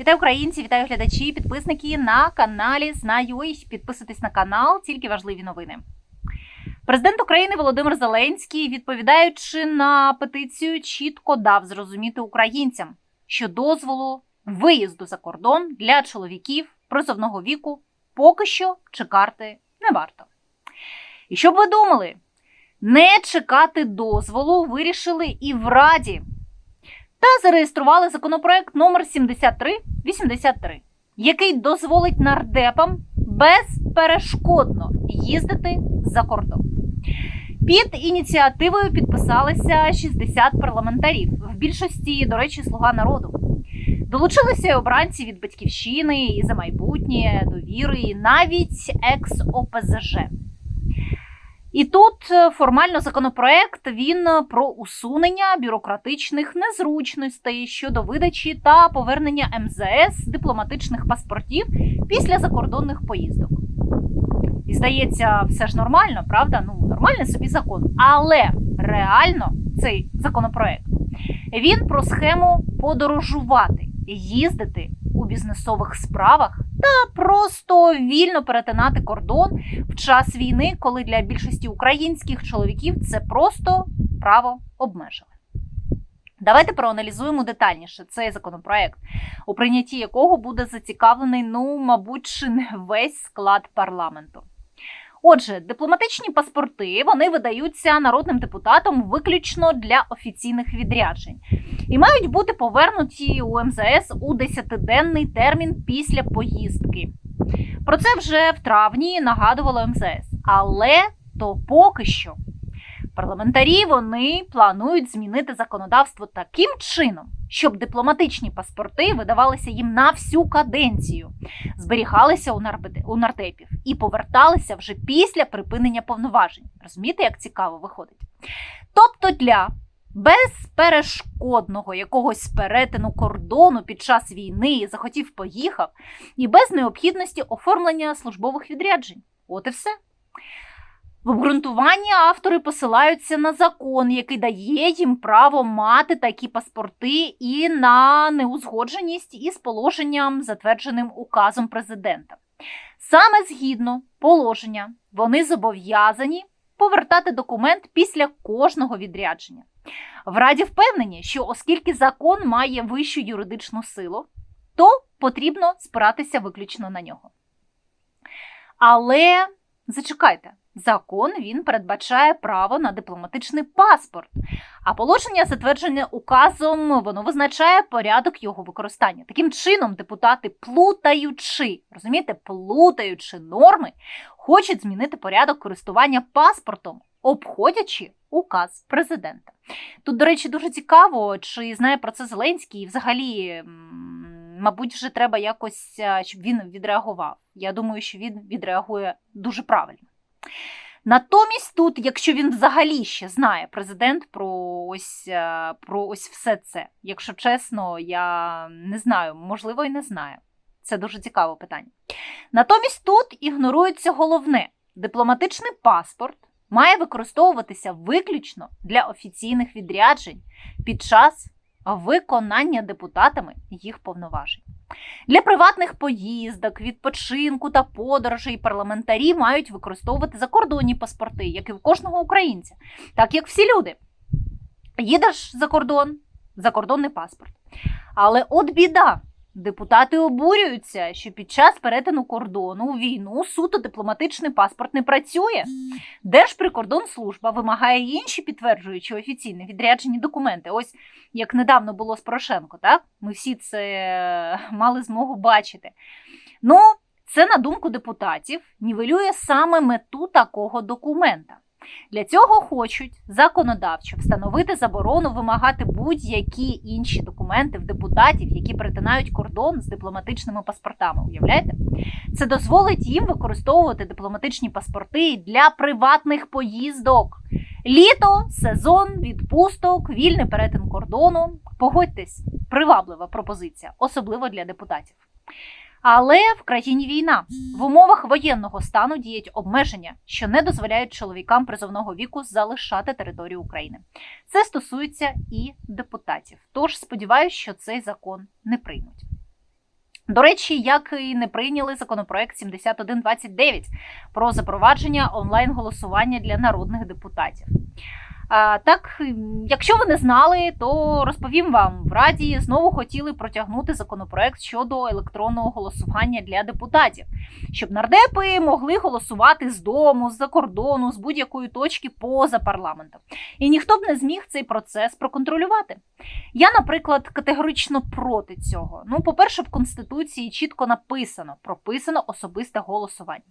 Вітаю українці, вітаю глядачі, підписники на каналі Знаю. Підписуйтесь на канал, тільки важливі новини. Президент України Володимир Зеленський, відповідаючи на петицію, чітко дав зрозуміти українцям, що дозволу виїзду за кордон для чоловіків призовного віку поки що чекати не варто. І щоб ви думали, не чекати дозволу вирішили і в Раді та зареєстрували законопроект номер 7383, який дозволить нардепам безперешкодно їздити за кордон. Під ініціативою підписалися 60 парламентарів, в більшості, до речі, слуга народу. Долучилися й обранці від батьківщини і за майбутнє, довіри, навіть екс-ОПЗЖ. І тут е, формально законопроект він про усунення бюрократичних незручностей щодо видачі та повернення МЗС дипломатичних паспортів після закордонних поїздок. І здається, все ж нормально, правда? Ну, нормальний собі закон. Але реально цей законопроект він про схему подорожувати, їздити у бізнесових справах та просто вільно перетинати кордон в час війни, коли для більшості українських чоловіків це просто право обмежили. Давайте проаналізуємо детальніше цей законопроект, у прийнятті якого буде зацікавлений, ну, мабуть, чи не весь склад парламенту. Отже, дипломатичні паспорти вони видаються народним депутатам виключно для офіційних відряджень і мають бути повернуті у МЗС у 10-денний термін після поїздки. Про це вже в травні нагадувало МЗС, але то поки що. Парламентарі вони планують змінити законодавство таким чином, щоб дипломатичні паспорти видавалися їм на всю каденцію, зберігалися у у нардепів і поверталися вже після припинення повноважень. Розумієте, як цікаво виходить? Тобто для безперешкодного якогось перетину кордону під час війни захотів поїхав, і без необхідності оформлення службових відряджень. От і все. В обґрунтуванні автори посилаються на закон, який дає їм право мати такі паспорти і на неузгодженість із положенням, затвердженим указом президента. Саме згідно положення, вони зобов'язані повертати документ після кожного відрядження. В Раді впевнені, що оскільки закон має вищу юридичну силу, то потрібно спиратися виключно на нього. Але зачекайте, закон він передбачає право на дипломатичний паспорт, а положення, затверджене указом, воно визначає порядок його використання. Таким чином, депутати, плутаючи, розумієте, плутаючи норми, хочуть змінити порядок користування паспортом, обходячи указ президента. Тут, до речі, дуже цікаво, чи знає про це Зеленський, і взагалі, мабуть, вже треба якось, щоб він відреагував. Я думаю, що він відреагує дуже правильно. Натомість, тут, якщо він взагалі ще знає президент про ось, е, про ось все це, якщо чесно, я не знаю, можливо, і не знає. Це дуже цікаве питання. Натомість тут ігнорується головне: дипломатичний паспорт має використовуватися виключно для офіційних відряджень під час виконання депутатами їх повноважень. Для приватних поїздок, відпочинку та подорожей парламентарі мають використовувати закордонні паспорти, як і в кожного українця, так як всі люди. Їдеш за кордон, закордонний паспорт. Але от біда. Депутати обурюються, що під час перетину кордону у війну суто дипломатичний паспорт не працює. Держприкордонслужба вимагає інші підтверджуючі офіційні відряджені документи. Ось як недавно було з Порошенко, так? Ми всі це мали змогу бачити. Ну, це, на думку депутатів, нівелює саме мету такого документа. Для цього хочуть законодавчо встановити заборону вимагати будь-які інші документи в депутатів, які перетинають кордон з дипломатичними паспортами. Уявляєте? Це дозволить їм використовувати дипломатичні паспорти для приватних поїздок. Літо, сезон, відпусток, вільний перетин кордону. Погодьтесь, приваблива пропозиція, особливо для депутатів. Але в країні війна в умовах воєнного стану діють обмеження, що не дозволяють чоловікам призовного віку залишати територію України. Це стосується і депутатів. Тож сподіваюся, що цей закон не приймуть. До речі, як і не прийняли законопроект 7129 про запровадження онлайн-голосування для народних депутатів. Так, якщо ви не знали, то розповім вам в Раді знову хотіли протягнути законопроект щодо електронного голосування для депутатів, щоб нардепи могли голосувати з дому, з-за кордону, з будь-якої точки поза парламентом. І ніхто б не зміг цей процес проконтролювати. Я, наприклад, категорично проти цього. Ну, по-перше, в Конституції чітко написано, прописано особисте голосування.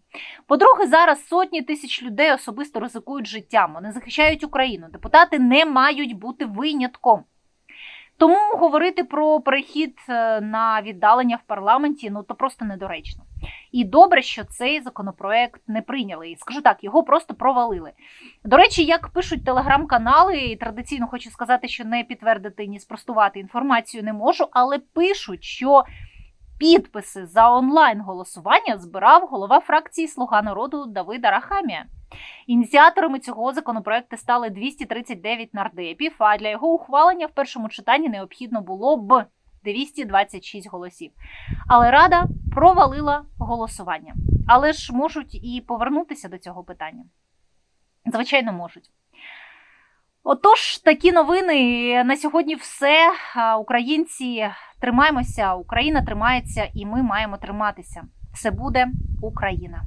По-друге, зараз сотні тисяч людей особисто ризикують життям, вони захищають Україну. Депутати не мають бути винятком. Тому говорити про перехід е, на віддалення в парламенті ну то просто недоречно. І добре, що цей законопроект не прийняли. І скажу так, його просто провалили. До речі, як пишуть телеграм-канали, і традиційно хочу сказати, що не підтвердити ні спростувати інформацію не можу, але пишуть, що підписи за онлайн голосування збирав голова фракції Слуга народу Давид Арахамія. Ініціаторами цього законопроекту стали 239 нардепів. А для його ухвалення в першому читанні необхідно було б 226 голосів. Але Рада провалила голосування. Але ж можуть і повернутися до цього питання. Звичайно, можуть. Отож, такі новини на сьогодні все. Українці тримаємося, Україна тримається, і ми маємо триматися. Все буде Україна.